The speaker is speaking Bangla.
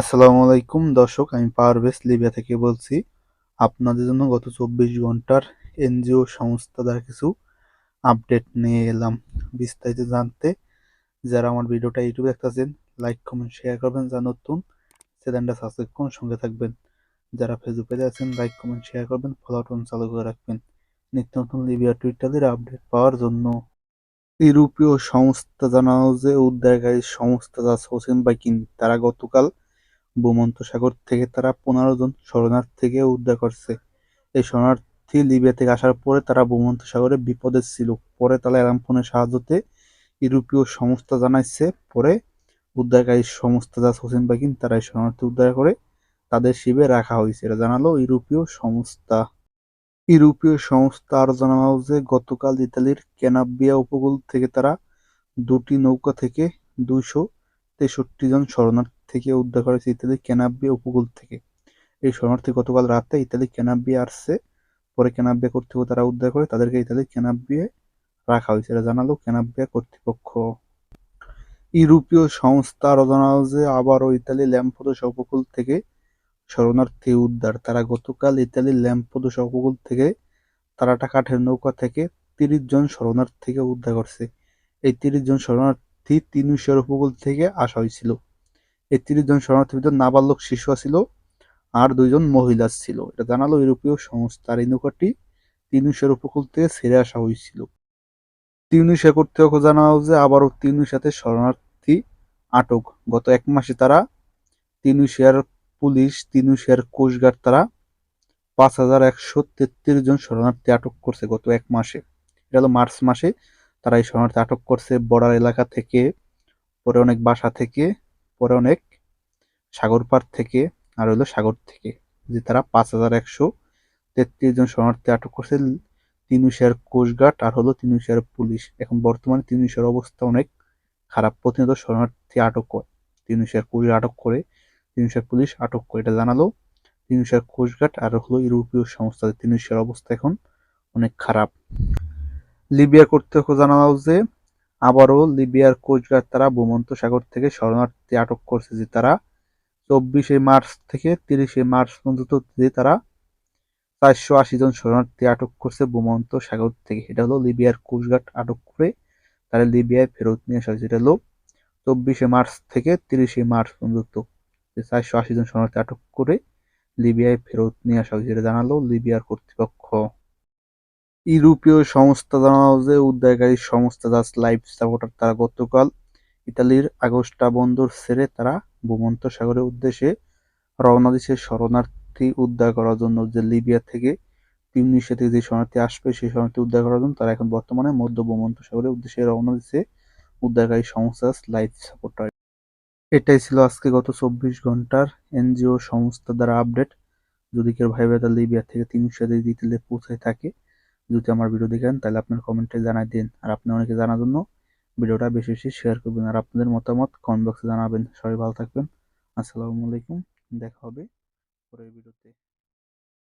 আসসালামু আলাইকুম দর্শক, আমি পারভেজ লিবিয়া থেকে বলছি। আপনাদের জন্য গত চব্বিশ ঘণ্টার এনজিও সংস্থা দ্বারা কিছু আপডেট নিয়ে এলাম। বিস্তারিত জানতে যারা আমার ভিডিওটা ইউটিউবে দেখতেছেন, লাইক, কমেন্ট, শেয়ার করবেন যা নতুন, চ্যানেলটা সাবস্ক্রাইব করুন, সঙ্গে থাকবেন। যারা ফেসবুকে আছেন, লাইক, কমেন্ট, শেয়ার করবেন, ফলো টন চালু করে রাখবেন। নিত্য নতুন লিবিয়া টুইটারের আপডেট পাওয়ার জন্য ইউরোপীয় সংস্থা জানানো যে উদ্ধারকারী সংস্থা যা হোসেন বাইকিন তারা গতকাল ভূমধ্যসাগর থেকে তারা পনেরো জন শরণার্থীকে উদ্ধার করছে। এই শরণার্থী লিবিয়া থেকে আসার পরে তারা ভূমধ্যসাগরে বিপদে ছিল। পরে তারা অ্যালাম সাহায্যতে ইউরোপীয় সংস্থা জানাইছে। পরে উদ্ধারকারী সংস্থা যা হোসেন বাকিন তারা এই শরণার্থী উদ্ধার করে তাদের শিবে রাখা হয়েছে। এটা জানালো ইউরোপীয় সংস্থা। ইউরোপীয় সংস্থা আরও জানালো যে গতকাল ইতালির ক্যানাবিয়া উপকূল থেকে তারা দুটি নৌকা থেকে দুইশো তেষট্টি জন শরণার্থী থেকে উদ্ধার করেছে ইতালি ক্যানাবিয়া উপকূল থেকে। এই শরণার্থী গতকাল রাতে ইতালি ক্যানাবিয়া আসছে পরে ক্যানাবিয়া কর্তৃপক্ষ তারা উদ্ধার করে, তাদেরকে ইতালি ক্যানাবিয়ে রাখা হয়েছে। এটা জানালো ক্যানাবিয়া কর্তৃপক্ষ। ইউরোপীয় সংস্থা যে আবারও ইতালি ল্যাম্পোদোসা উপকূল থেকে শরণার্থী উদ্ধার। তারা গতকাল ইতালির ল্যাম্পোদোসা উপকূল থেকে তারাটা কাঠের নৌকা থেকে তিরিশ জন শরণার্থীকে উদ্ধার করছে। এই তিরিশ জন শরণার্থী তিনুশিয়ার উপকূল থেকে আসা হয়েছিল। এই তিরিশ জন শরণার্থীর ভিতর নাবালক শিশু ছিল আর দুইজন মহিলা ছিল। এটা জানালো ইউরোপীয় সংস্থা আর এই নৌকাটি উপকূল থেকে ছেড়ে আসা হয়েছিল। তিউনিশিয়া কর্তৃপক্ষ জানালো যে আবারও তিউনিশিয়াতে শরণার্থী আটক। গত এক মাসে তারা তিনুশিয়ার পুলিশ তিনুশিয়ার কোস্টগার্ড তারা পাঁচ হাজার একশো তেত্রিশ জন শরণার্থী আটক করছে গত এক মাসে। এটা হলো মার্চ মাসে তারা এই শরণার্থী আটক করছে বর্ডার এলাকা থেকে, পরে অনেক বাসা থেকে পরে অনেক সাগর পার থেকে, আর হলো সাগর থেকে, যে তারা পাঁচ হাজার একশো তেত্রিশ জন শরণার্থী আটক করছে। তিনুশিয়ার কোস্টগার্ড আর হলো তিনুশিয়ার পুলিশ। এখন বর্তমানে তিনুশিয়ার অবস্থা অনেক খারাপ। প্রতিনিয়ত শরণার্থী আটক করে তিনুশিয়ার পুলিশ আটক করে তিনুশিয়ার পুলিশ আটক করে। এটা জানালো তিনুশিয়ার কোস্টগার্ড আর হলো ইউরোপীয় সংস্থা। তিনুশিয়ার অবস্থা এখন অনেক খারাপ। লিবিয়ার কর্তৃপক্ষ জানালো যে আবারও লিবিয়ার কোস্টগার্ড তারা ভূমন্ত সাগর থেকে শরণার্থী আটক করছে যে তারা চব্বিশে মার্চ থেকে তিরিশে মার্চ পর্যন্ত যে তারা চারশো আশি জন শরণার্থী আটক করছে ভূমন্ত সাগর থেকে। এটা হলো লিবিয়ার কোস্টগার্ড আটক করে তারা লিবিয়ায় ফেরত নিয়ে আসা। যেটা হলো চব্বিশে মার্চ থেকে তিরিশে মার্চ পর্যন্ত চারশো আশি জন শরণার্থী আটক করে লিবিয়ায় ফেরত নিয়ে আসা। এটা জানালো লিবিয়ার কর্তৃপক্ষ। ইউরোপীয় সংস্থা জানালো যে উদ্ধারকারী সংস্থা জাস্ট লাইফ সাপোর্টার তারা গতকাল ইতালির আগস্টা বন্দর ছেড়ে তারা ভূমন্ত সাগরের উদ্দেশ্যে রওনা দিচ্ছে শরণার্থী উদ্ধার করার জন্য যে লিবিয়া থেকে তিউনিশিয়া থেকে যে শরণার্থী আসবে, সেই শরণার্থী উদ্ধার করার জন্য তারা এখন বর্তমানে মধ্য ভূমন্ত সাগরের উদ্দেশ্যে রওনা দিচ্ছে উদ্ধারকারী সংস্থা লাইফ সাপোর্টার। এটাই ছিল আজকে গত চব্বিশ ঘণ্টার এনজিও সংস্থা দ্বারা আপডেট। যদি কেউ ভাই লিবিয়া থেকে তিনশো দিতে পৌঁছায় থাকে যদি আমার ভিডিও দেখেন, তাহলে আপনার কমেন্টে জানাই দিন। আর আপনি অনেকে জানার জন্য ভিডিওটা বেশি বেশি শেয়ার করবেন। আর আপনাদের মতামত কমেন্ট বক্সে জানাবেন। সবাই ভালো থাকবেন। আসসালামু আলাইকুম। দেখা হবে পরের ভিডিওতে